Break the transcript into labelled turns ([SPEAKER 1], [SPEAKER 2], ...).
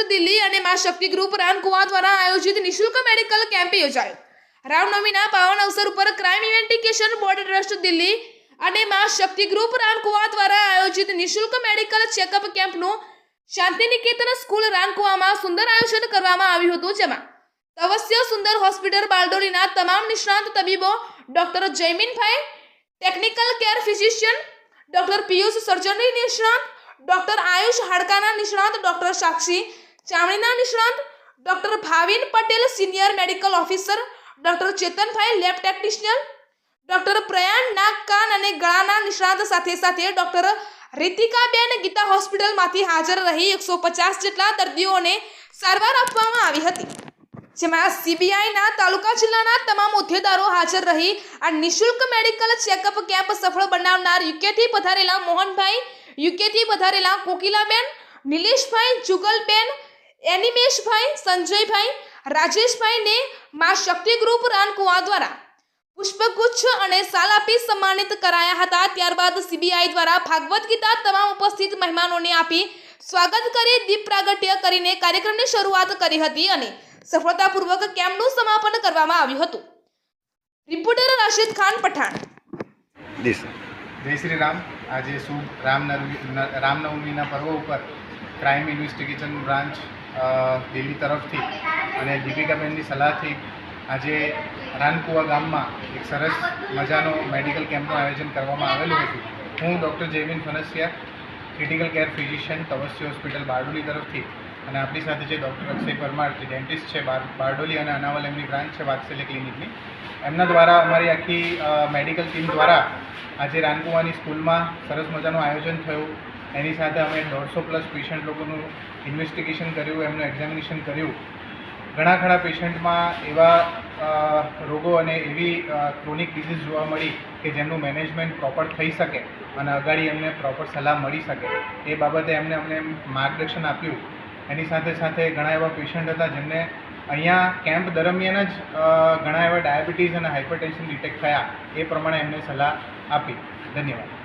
[SPEAKER 1] માં શક્તિ ગ્રુપ રાનકુવા દ્વારા આયોજિત નિઃશુલ્ક મેડિકલ કેમ્પ યોજાયો. રામનવમીના પાવન અવસર ઉપર crime investigation board trust, Delhi અને મા શક્તિ ગ્રુપ રાનકુવા દ્વારા આયોજિત નિઃશુલ્ક મેડિકલ ચેકઅપ કેમ્પનું શાંતિનિકેતન સ્કૂલ રાનકુવામાં સુંદર આયોજન કરવામાં આવ્યું હતું, જેમાં તવસ્ય સુંદર હોસ્પિટલ, બારડોલીના તમામ નિષ્ણાંત તબીબો, doctor જયમીનભાઈ, technical care physician, doctor Piyush surgery નિષ્ણાંત, ડોક્ટર આયુષ હાડકાના નિષ્ણાંત, ડોક્ટર સાક્ષી ચામડીના નિષ્ણાત doctor Bhavin Patel, senior medical officer, doctor Chetanbhai lab technician, doctor Prayan નાક કાન અને ગળાના નિષ્ણાત સાથે સાથે ડોક્ટર રીતિકાબેન ગીતા હોસ્પિટલમાંથી હાજર રહી એકસો પચાસ જેટલા દર્દીઓને સારવાર આપવામાં આવી હતી. જેમાં સીબીઆઈના તાલુકા જિલ્લાના તમામ હોદ્દેદારો હાજર રહી આ નિશુલ્ક મેડિકલ ચેકઅપ કેમ્પ સફળ બનાવનાર યુકેથી પધારેલા મોહનભાઈ, યુકેથી પધારેલા કોકિલાબેન, નિલેશભાઈ જુગલબેન એનિમેશભાઈ સંજયભાઈ રાજેશભાઈને મા શક્તિ ગ્રુપ રાનકુવા દ્વારા પુષ્પગુચ્છ અને સાલ આપી સન્માનિત કરાયા હતા. ત્યારબાદ સીબીઆઈ દ્વારા ભાગવત ગીતા તમામ ઉપસ્થિત મહેમાનોને આપી સ્વાગત કરી દીપ પ્રાગટ્ય કરીને કાર્યક્રમની શરૂઆત કરી હતી અને સફળતાપૂર્વક કેમ્પનું સમાપન કરવામાં આવ્યું હતું. રિપોર્ટર રાશિદ ખાન પઠાણ.
[SPEAKER 2] જય શ્રી રામ. આજે શુભ રામનવમી રામનવમીના પર્વ ઉપર ક્રાઇમ ઇન્વેસ્ટિગેશન બ્રાન્ચ દિલ્હી તરફથી અને દીપિકાબેનની સલાહથી આજે રાનકુવા ગામમાં એક સરસ મજાનો મેડિકલ કેમ્પનું આયોજન કરવામાં આવેલું હતું. હું doctor Jaymin Fansia, critical care physician Tavasya hospital Bardoli તરફથી અને આપણી સાથે જે ડૉક્ટર અક્ષય પરમાર, જે ડેન્ટિસ્ટ છે, બાર, બારડોલી અને અનાવલ એમની બ્રાન્ચ છે, વાત્સલ્ય ક્લિનિકની, એમના દ્વારા અમારી આખી મેડિકલ ટીમ દ્વારા આજે રાનકુવાની સ્કૂલમાં સરસ મજાનું આયોજન થયું. એની સાથે અમે દોઢસો પ્લસ પેશન્ટ લોકોનું ઇન્વેસ્ટિગેશન કર્યું, એમનું એક્ઝામિનેશન કર્યું. ઘણા ખરા પેશન્ટમાં એવા રોગો અને એવી ક્રોનિક ડિઝીઝ જોવા મળી કે જેમનું મેનેજમેન્ટ પ્રોપર થઈ શકે અને અગાડી એમને પ્રોપર સલાહ મળી શકે. એ બાબતે એમને અમને માર્ગદર્શન આપ્યું. એની સાથે સાથે ઘણા એવા પેશન્ટ હતા જેમને અહીંયા કેમ્પ દરમિયાન જ ઘણા એવા ડાયાબિટીસ અને હાઇપરટેન્શન ડિટેક્ટ થયા. એ પ્રમાણે એમને સલાહ આપી. ધન્યવાદ.